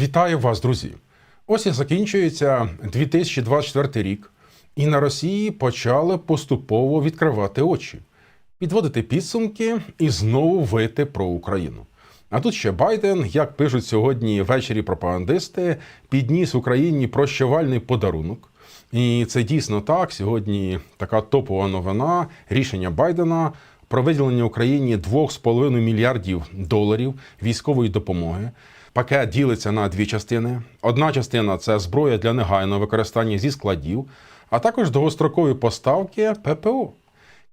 Вітаю вас, друзі! Ось і закінчується 2024 рік, і на Росії почали поступово відкривати очі, підводити підсумки і знову вити про Україну. А тут ще Байден, як пишуть сьогодні ввечері пропагандисти, підніс Україні прощавальний подарунок. І це дійсно так. Сьогодні така топова новина рішення Байдена про виділення Україні 2,5 мільярдів доларів військової допомоги. Пакет ділиться на дві частини. Одна частина це зброя для негайного використання зі складів, а також довгострокові поставки ППО.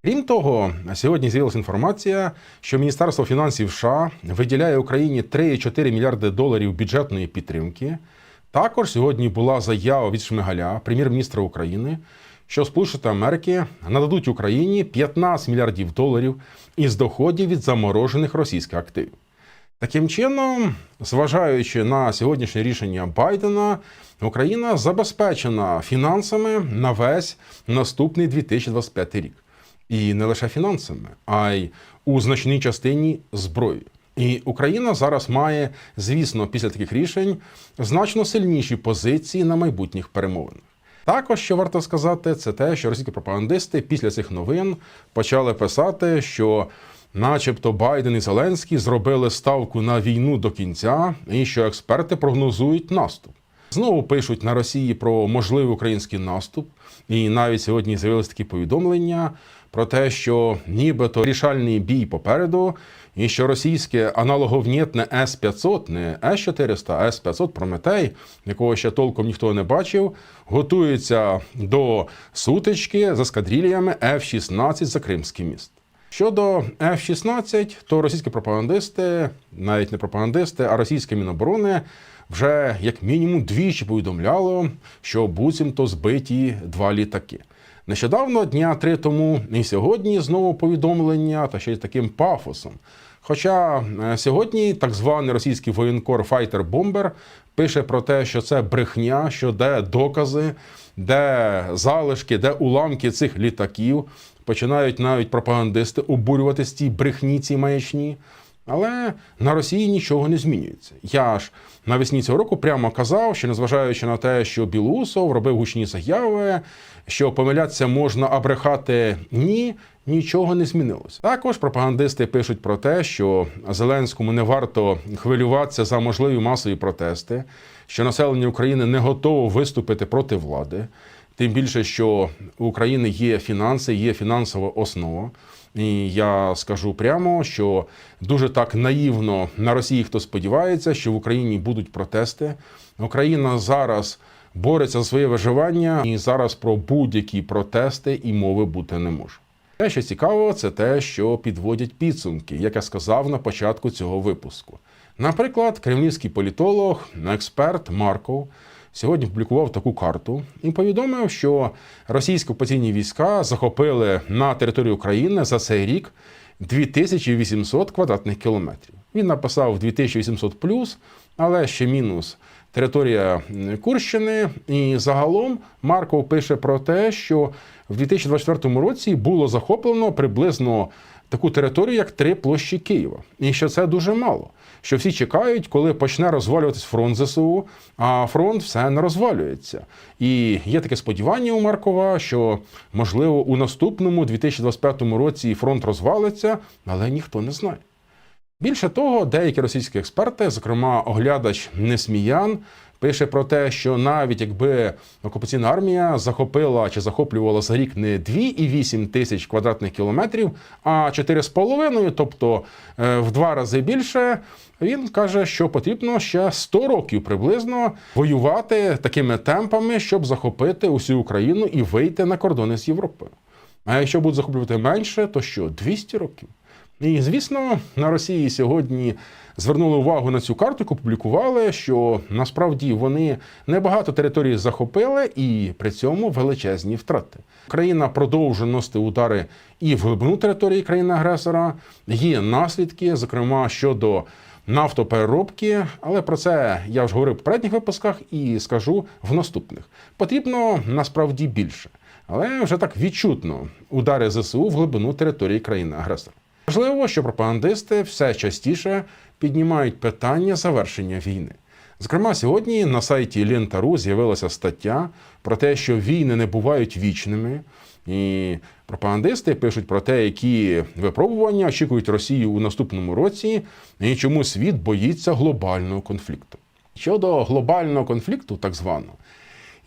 Крім того, сьогодні з'явилася інформація, що Міністерство фінансів США виділяє Україні 3,4 мільярди доларів бюджетної підтримки. Також сьогодні була заява від Шмигаля, прем'єр-міністра України, що Сполучені Америки нададуть Україні 15 мільярдів доларів із доходів від заморожених російських активів. Таким чином, зважаючи на сьогоднішнє рішення Байдена, Україна забезпечена фінансами на весь наступний 2025 рік. І не лише фінансами, а й у значній частині зброї. І Україна зараз має, звісно, після таких рішень значно сильніші позиції на майбутніх перемовинах. Також що варто сказати, це те, що російські пропагандисти після цих новин почали писати, що, начебто, Байден і Зеленський зробили ставку на війну до кінця, і що експерти прогнозують наступ. Знову пишуть на Росії про можливий український наступ, і навіть сьогодні з'явилися такі повідомлення про те, що нібито рішальний бій попереду, і що російське аналоговнєтне С-500, не С-400, а С-500 Прометей, якого ще толком ніхто не бачив, готується до сутички з ескадрильями F-16 за Кримський міст. Щодо F-16, то російські пропагандисти, навіть не пропагандисти, а російське міноборони вже як мінімум двічі повідомляло, що буцімто збиті два літаки. Нещодавно, дня три тому, і сьогодні знову повідомлення, та ще й таким пафосом. Хоча е, сьогодні так званий російський воєнкор Файтер Бомбер пише про те, що це брехня, що де докази, де залишки, де уламки цих літаків. Починають навіть пропагандисти обурюватись ці брехні, ці маячні. Але на Росії нічого не змінюється. Я ж навесні цього року прямо казав, що незважаючи на те, що Білоусов робив гучні заяви, що помилятися можна, а ні, нічого не змінилося. Також пропагандисти пишуть про те, що Зеленському не варто хвилюватися за можливі масові протести, що населення України не готово виступити проти влади. Тим більше, що у України є фінанси, є фінансова основа. І я скажу прямо, що дуже так наївно на Росії хто сподівається, що в Україні будуть протести. Україна зараз бореться за своє виживання, і зараз про будь-які протести і мови бути не може. Те, що цікаво, це те, що підводять підсумки, як я сказав на початку цього випуску. Наприклад, кремлівський політолог, експерт Марков сьогодні публікував таку карту і повідомив, що російські окупаційні війська захопили на території України за цей рік 2800 квадратних кілометрів. Він написав 2800 плюс, але ще мінус територія Курщини. І загалом Марков пише про те, що в 2024 році було захоплено приблизно таку територію, як три площі Києва, і що це дуже мало. Що всі чекають, коли почне розвалюватись фронт ЗСУ, а фронт все не розвалюється. І є таке сподівання у Маркова, що можливо у наступному 2025 році фронт розвалиться, але ніхто не знає. Більше того, деякі російські експерти, зокрема оглядач Несміян, пише про те, що навіть якби окупаційна армія захопила чи захоплювала за рік не 2,8 тисяч квадратних кілометрів, а 4,5, тобто е, в два рази більше, він каже, що потрібно ще 100 років приблизно воювати такими темпами, щоб захопити усю Україну і вийти на кордони з Європою. А якщо будуть захоплювати менше, то що 200 років? І звісно, на Росії сьогодні звернули увагу на цю карту, публікували, що насправді вони небагато території захопили і при цьому величезні втрати. Україна продовжує носити удари і в глибину території країни-агресора. Є наслідки, зокрема щодо нафтопереробки, але про це я вже говорив в попередніх випусках і скажу в наступних. Потрібно насправді більше, але вже так відчутно удари ЗСУ в глибину території країни-агресора. Важливо, що пропагандисти все частіше піднімають питання завершення війни. Зокрема, сьогодні на сайті Лента.ру з'явилася стаття про те, що війни не бувають вічними. І пропагандисти пишуть про те, які випробування очікують Росію у наступному році, і чому світ боїться глобального конфлікту. Щодо глобального конфлікту, так званого,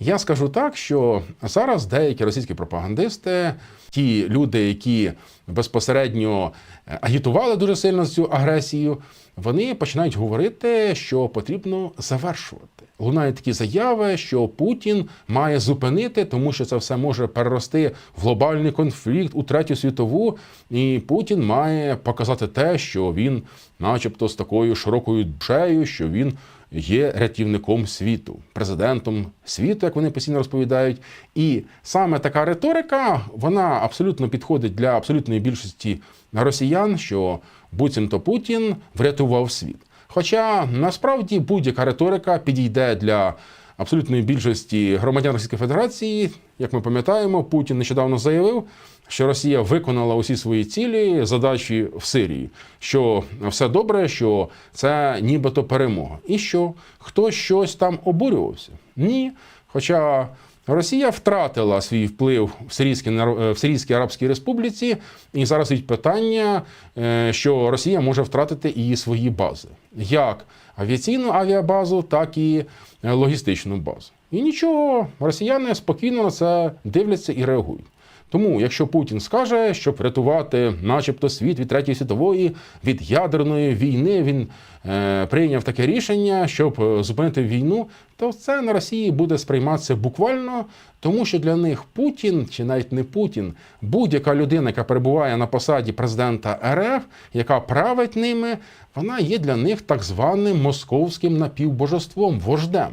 я скажу так, що зараз деякі російські пропагандисти, ті люди, які безпосередньо е, агітували дуже сильно цю агресію, вони починають говорити, що потрібно завершувати. Лунають такі заяви, що Путін має зупинити, тому що це все може перерости в глобальний конфлікт у третю світову, і Путін має показати те, що він, начебто, з такою широкою душею, що він є рятівником світу, президентом світу, як вони постійно розповідають. І саме така риторика вона абсолютно підходить для абсолютної більшості росіян, що буцімто Путін врятував світ. Хоча насправді будь-яка риторика підійде для абсолютної більшості громадян Російської Федерації. Як ми пам'ятаємо, Путін нещодавно заявив, що Росія виконала усі свої цілі, задачі в Сирії, що все добре, що це нібито перемога. І що хтось щось там обурювався? Ні. Хоча Росія втратила свій вплив в Сирійській, в Сирійській Арабській Республіці, і зараз стоїть питання, е, що Росія може втратити і свої бази, як авіаційну авіабазу, так і е, логістичну базу. І нічого, росіяни спокійно на це дивляться і реагують. Тому, якщо Путін скаже, щоб врятувати, начебто, світ від третьої світової, від ядерної війни, він е, прийняв таке рішення, щоб е, зупинити війну, то це на Росії буде сприйматися буквально, тому що для них Путін, чи навіть не Путін, будь-яка людина, яка перебуває на посаді президента РФ, яка править ними, вона є для них так званим московським напівбожеством, вождем.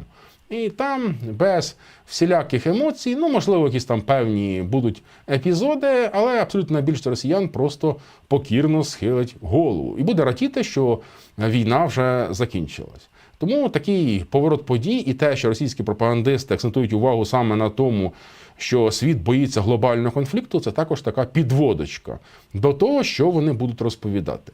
І там без всіляких емоцій, ну можливо, якісь там певні будуть епізоди, але абсолютно більшість росіян просто покірно схилить голову і буде радіти, що війна вже закінчилась. Тому такий поворот подій і те, що російські пропагандисти акцентують увагу саме на тому, що світ боїться глобального конфлікту, це також така підводочка до того, що вони будуть розповідати.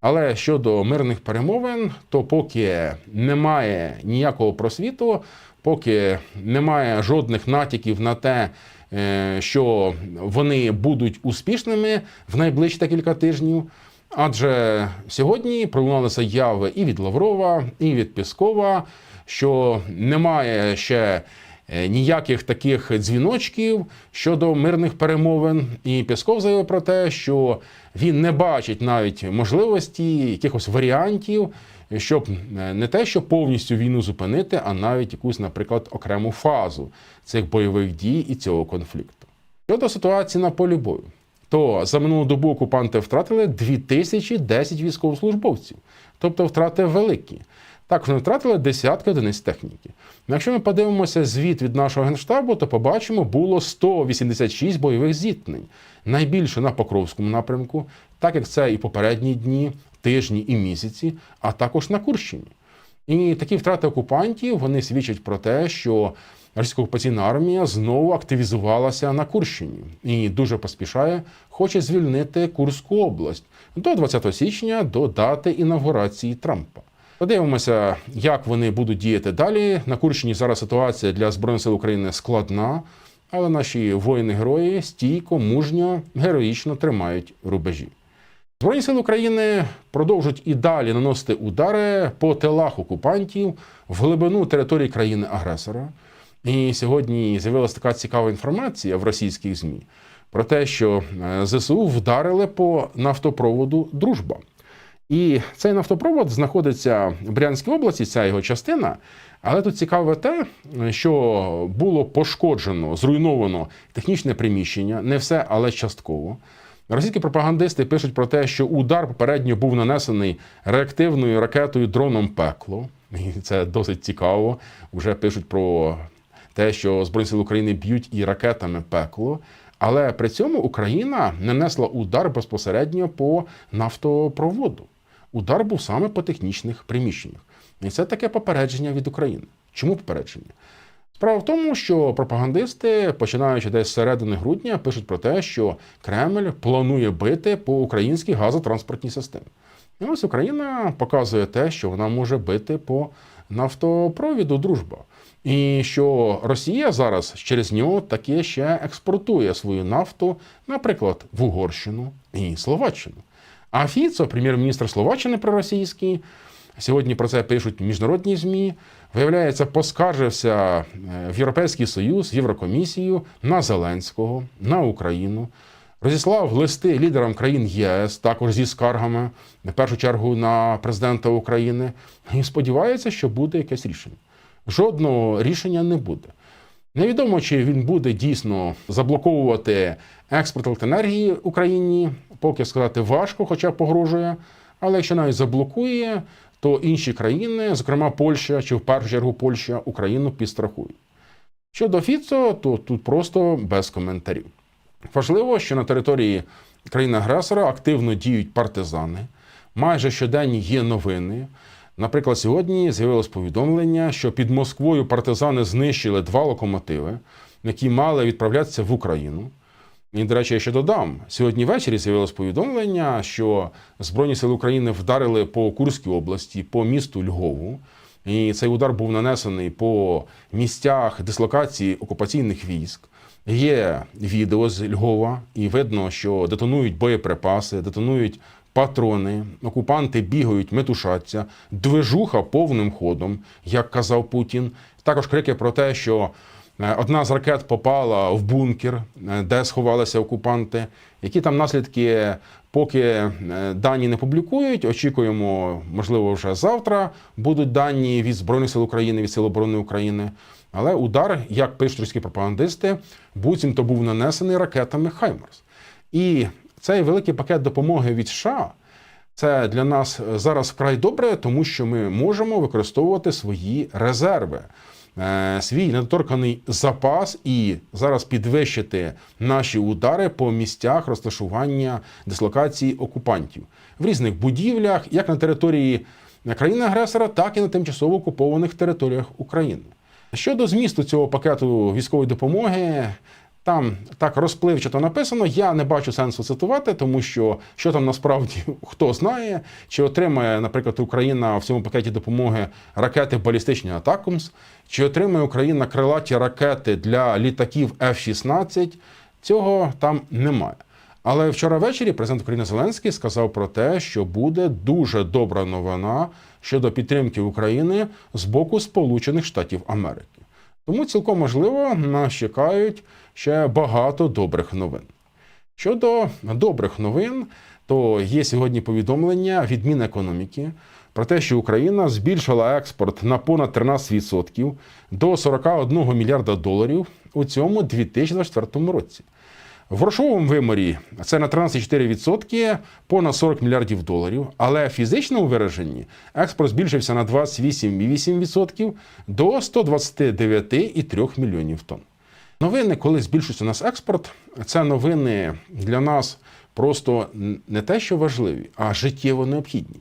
Але щодо мирних перемовин, то поки немає ніякого просвіту, поки немає жодних натяків на те, е, що вони будуть успішними в найближчі декілька тижнів. Адже сьогодні пролунали заяви і від Лаврова, і від Піскова, що немає ще ніяких таких дзвіночків щодо мирних перемовин. І Пісков заявив про те, що він не бачить навіть можливості якихось варіантів, щоб е, не те, що повністю війну зупинити, а навіть якусь, наприклад, окрему фазу цих бойових дій і цього конфлікту. Щодо ситуації на полі бою, то за минулу добу окупанти втратили 2010 військовослужбовців, тобто втрати великі. Також вони втратили десятки одиниць техніки. Ну, Якщо ми подивимося звіт від нашого генштабу, то побачимо, було 186 бойових зіткнень. Найбільше на Покровському напрямку, так як це і попередні дні, тижні і місяці, а також на Курщині. І такі втрати окупантів вони свідчать про те, що російська окупаційна армія знову активізувалася на Курщині і дуже поспішає, хоче звільнити Курську область до 20 січня, до дати інавгурації Трампа. Подивимося, як вони будуть діяти далі. На Курщині зараз ситуація для Збройних сил України складна, але наші воїни-герої стійко, мужньо, героїчно тримають рубежі. Збройні сили України продовжують і далі наносити удари по тилах окупантів в глибину території країни-агресора. І сьогодні з'явилася така цікава інформація в російських ЗМІ про те, що е, ЗСУ вдарили по нафтопроводу Дружба. І цей нафтопровод знаходиться в Брянській області, ця його частина. Але тут цікаве те, що було пошкоджено, зруйновано технічне приміщення, не все, але частково. Російські пропагандисти пишуть про те, що удар попередньо був нанесений реактивною ракетою дроном пекло. І це досить цікаво. Вже пишуть про те, що Збройні сили України б'ють і ракетами пекло. Але при цьому Україна нанесла удар безпосередньо по нафтопроводу. Удар був саме по технічних приміщеннях. І це таке попередження від України. Чому попередження? Справа в тому, що пропагандисти, починаючи десь з середини грудня, пишуть про те, що Кремль планує бити по українській газотранспортній системі. І ось Україна показує те, що вона може бити по нафтопровіду Дружба. І що Росія зараз через нього таке ще експортує свою нафту, наприклад, в Угорщину і Словаччину. А Фіцо, прем'єр-міністр Словаччини проросійський, сьогодні про це пишуть міжнародні ЗМІ. Виявляється, поскаржився е, в Європейський Союз, Єврокомісію на Зеленського, на Україну. Розіслав листи лідерам країн ЄС, також зі скаргами, в першу чергу на президента України, і сподівається, що буде якесь рішення. Жодного рішення не буде. Невідомо, чи він буде дійсно заблоковувати експорт електроенергії Україні, поки сказати важко, хоча погрожує. Але якщо навіть заблокує, то інші країни, зокрема Польща чи в першу чергу Польща, Україну підстрахують. Щодо Фіцо, то тут просто без коментарів. Важливо, що на території країни-агресора активно діють партизани. Майже щоденні є новини. Наприклад, сьогодні з'явилось повідомлення, що під Москвою партизани знищили два локомотиви, які мали відправлятися в Україну. І, до речі, я ще додам: сьогодні ввечері з'явилось повідомлення, що Збройні сили України вдарили по Курській області, по місту Львову. І цей удар був нанесений по місцях дислокації окупаційних військ. Є відео з Львова, і видно, що детонують боєприпаси, детонують патрони, окупанти бігають, метушаться, движуха повним ходом, як казав Путін. Також крики про те, що е, одна з ракет попала в бункер, е, де сховалися окупанти. Які там наслідки, поки е, дані не публікують, очікуємо, можливо, вже завтра будуть дані від Збройних сил України, від Сил оборони України. Але удар, як пишуть російські пропагандисти, буцімто був нанесений ракетами Хаймарс. І цей великий пакет допомоги від США це для нас зараз вкрай добре, тому що ми можемо використовувати свої резерви, е, свій недоторканий запас і зараз підвищити наші удари по місцях розташування дислокації окупантів в різних будівлях, як на території країни-агресора, так і на тимчасово окупованих територіях України. Щодо змісту цього пакету військової допомоги, там так розпливчато написано. Я не бачу сенсу цитувати, тому що що там насправді хто знає, чи отримає, наприклад, Україна в цьому пакеті допомоги ракети балістичні Атакумс, чи отримає Україна крилаті ракети для літаків F-16, цього там немає. Але вчора ввечері президент України Зеленський сказав про те, що буде дуже добра новина щодо підтримки України з боку Сполучених Штатів Америки. Тому цілком можливо нас чекають ще багато добрих новин. Щодо добрих новин, то є сьогодні повідомлення від Мінекономіки про те, що Україна збільшила експорт на понад 13% до 41 мільярда доларів у цьому 2024 році. В грошовому вимірі це на 13,4%, понад 40 мільярдів доларів. Але в фізичному вираженні експорт збільшився на 28,8% до 129,3 мільйонів тонн. Новини, коли збільшується у нас експорт, це новини для нас просто не те, що важливі, а життєво необхідні.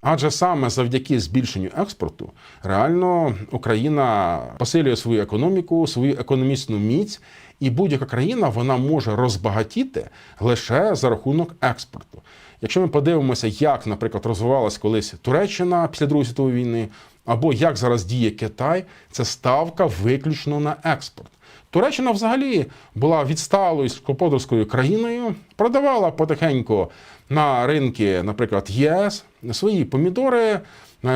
Адже саме завдяки збільшенню експорту реально Україна посилює свою економіку, свою економічну міць, і будь-яка країна вона може розбагатіти лише за рахунок експорту. Якщо ми подивимося, як, наприклад, розвивалась колись Туреччина після Другої світової війни, або як зараз діє Китай, це ставка виключно на експорт. Туреччина взагалі була відсталою скоподарською країною, продавала потихеньку на ринки, наприклад, ЄС свої помідори,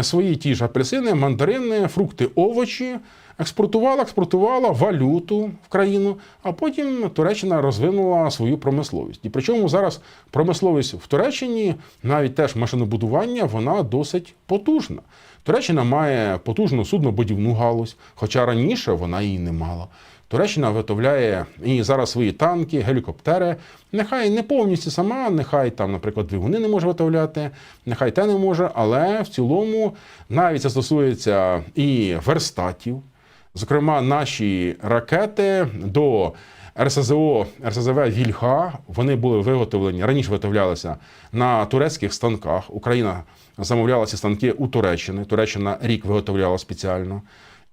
свої ті ж апельсини, мандарини, фрукти, овочі. Експортувала, експортувала валюту в країну, а потім Туреччина розвинула свою промисловість. І причому зараз промисловість в Туреччині, навіть теж машинобудування, вона досить потужна. Туреччина має потужну суднобудівну галузь, хоча раніше вона її не мала. Туреччина виготовляє і зараз свої танки, гелікоптери. Нехай не повністю сама, нехай там, наприклад, двигуни не може виготовляти, нехай те не може, але в цілому навіть це стосується і верстатів. Зокрема, наші ракети до РСЗО РСЗВ Вільха вони були виготовлені раніше виготовлялися на турецьких станках. Україна замовляла ці станки у Туреччини. Туреччина рік виготовляла спеціально.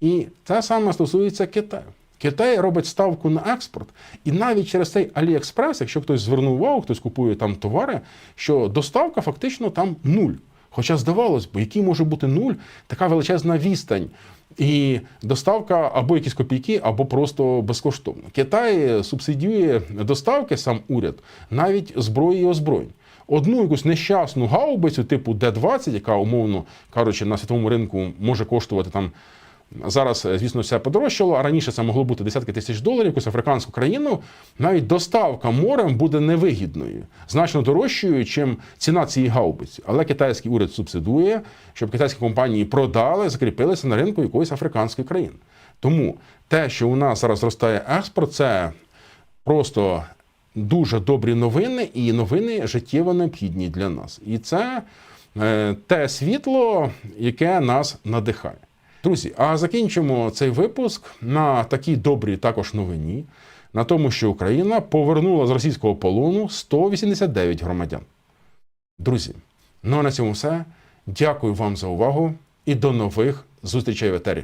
І те саме стосується Китаю. Китай робить ставку на експорт, і навіть через цей Аліекспрес, якщо хтось звернув увагу, хтось купує там товари, що доставка фактично там нуль. Хоча здавалось би, який може бути нуль, така величезна відстань. І доставка або якісь копійки, або просто безкоштовно. Китай субсидіює доставки, сам уряд, навіть зброї і озброєнь. Одну якусь нещасну гаубицю, типу Д-20, яка, умовно кажучи, на світовому ринку може коштувати там. Зараз, е, звісно, все подорожчало, а раніше це могло бути десятки тисяч доларів, якусь африканську країну. Навіть доставка морем буде невигідною, значно дорожчою, чим ціна цієї гаубиці. Але китайський уряд субсидує, щоб китайські компанії продали, закріпилися на ринку якоїсь африканської країни. Тому те, що у нас зараз зростає експорт, це просто дуже добрі новини і новини життєво необхідні для нас. І це е, те світло, яке нас надихає. Друзі, а закінчимо цей випуск на такій добрій також новині, на тому, що Україна повернула з російського полону 189 громадян. Друзі, ну а на цьому все. Дякую вам за увагу і до нових зустрічей в етері.